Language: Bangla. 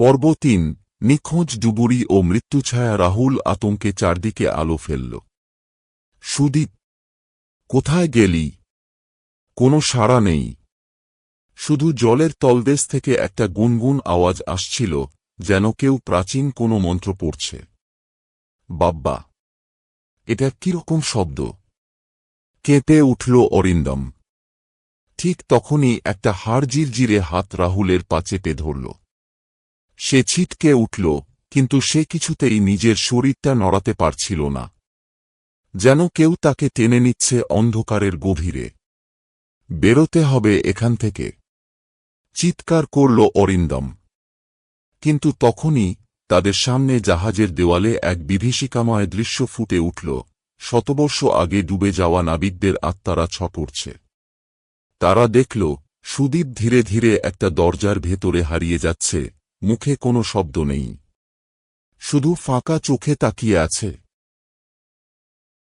পর্ব তিন, নিখোঁজ ডুবুরি ও মৃত্যুছায়া রাহুল আতঙ্কে চারদিকে আলো ফেলল। সুদীপ, কোথায় গেলি? কোনো সাড়া নেই। শুধু জলের তলদেশ থেকে একটা গুনগুন আওয়াজ আসছিল, যেন কেউ প্রাচীন কোনো মন্ত্র পড়ছে। বাব্বা, এটা কীরকম শব্দ? কেঁপে উঠল অরিন্দম। ঠিক তখনই একটা হাড় জিরজিরে হাত রাহুলের পা চেপে ধরল। সে ছিটকে উঠল, কিন্তু সে কিছুতেই নিজের শরীরটা নড়াতে পারছিল না। যেন কেউ তাকে টেনে নিচ্ছে অন্ধকারের গভীরে। বেরোতে হবে এখান থেকে। চিৎকার করল অরিন্দম। কিন্তু তখনই তাদের সামনে জাহাজের দেওয়ালে এক বিভীষিকাময় দৃশ্য ফুটে উঠল। শতবর্ষ আগে ডুবে যাওয়া নাবিকদের আত্মারা ছপড়ছে তারা দেখল, সুদীপ ধীরে ধীরে একটা দরজার ভেতরে হারিয়ে যাচ্ছে। মুখে কোনো শব্দ নেই। শুধু ফাঁকা চোখে তাকিয়ে আছে।